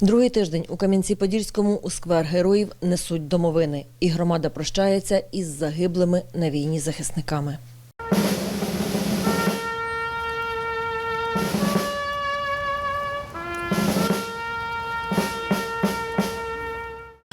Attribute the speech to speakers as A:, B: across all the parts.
A: Другий тиждень у Кам'янці-Подільському у сквер героїв несуть домовини, і громада прощається із загиблими на війні захисниками.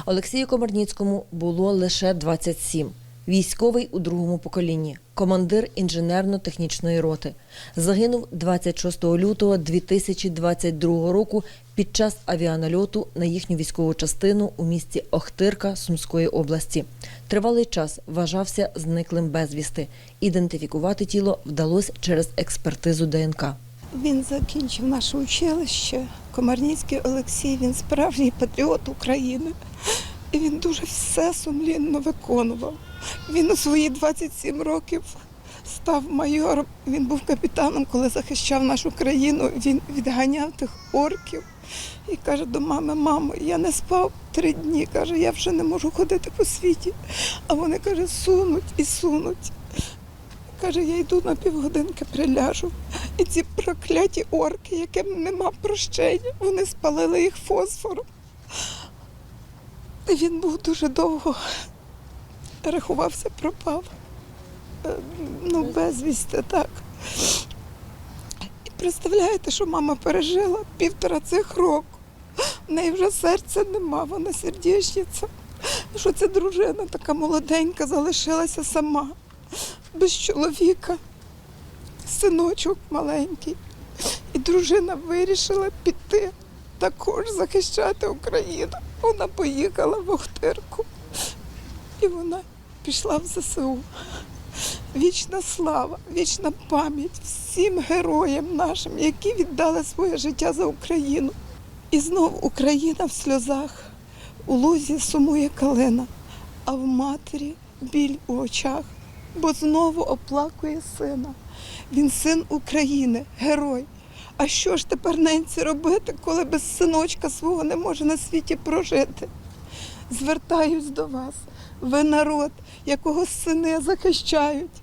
A: Олексію Комарніцькому було лише 27. Військовий у другому поколінні, командир інженерно-технічної роти. Загинув 26 лютого 2022 року під час авіанальоту на їхню військову частину у місті Охтирка Сумської області. Тривалий час вважався зниклим безвісти. Ідентифікувати тіло вдалося через експертизу ДНК.
B: Він закінчив наше училище. Комарніцький Олексій, він справжній патріот України. І він дуже все сумлінно виконував. Він у свої 27 років став майором. Він був капітаном, коли захищав нашу країну. Він відганяв тих орків і каже до мами: мамо, я не спав три дні. каже, я вже не можу ходити по світі. А вони каже, сунуть і сунуть. Каже, я йду на півгодинки, приляжу. І ці прокляті орки, яким нема прощення, вони спалили їх фосфором. Він був дуже довго, рахувався, пропав. Е, Ну, безвісти, так. І представляєте, що мама пережила півтора цих року. В неї вже серця нема, вона сердечниця. Що ця дружина така молоденька залишилася сама, без чоловіка, синочок маленький. І дружина вирішила піти також захищати Україну. Вона поїхала в Охтирку і вона пішла в ЗСУ. Вічна слава, вічна пам'ять всім героям нашим, які віддали своє життя за Україну. І знов Україна в сльозах, у лузі сумує калина, а в матері біль у очах, бо знову оплакує сина. Він син України, герой. А що ж тепер ненці робити, коли без синочка свого не може на світі прожити? Звертаюсь до вас, ви народ, якого сини захищають.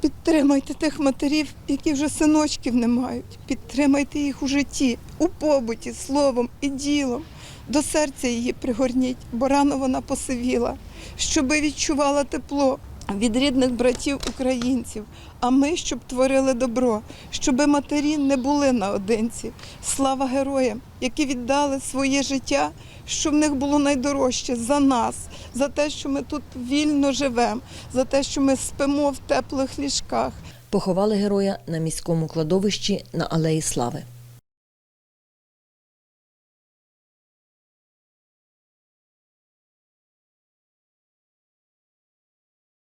B: Підтримайте тих матерів, які вже синочків не мають. Підтримайте їх у житті, у побуті, словом і ділом. До серця її пригорніть, бо рано вона посивіла, щоби відчувала тепло від рідних братів українців. А ми щоб творили добро, щоби матері не були наодинці. Слава героям, які віддали своє життя, що в них було найдорожче за нас, за те, що ми тут вільно живемо, за те, що ми спимо в теплих ліжках.
A: Поховали героя на міському кладовищі на Алеї Слави.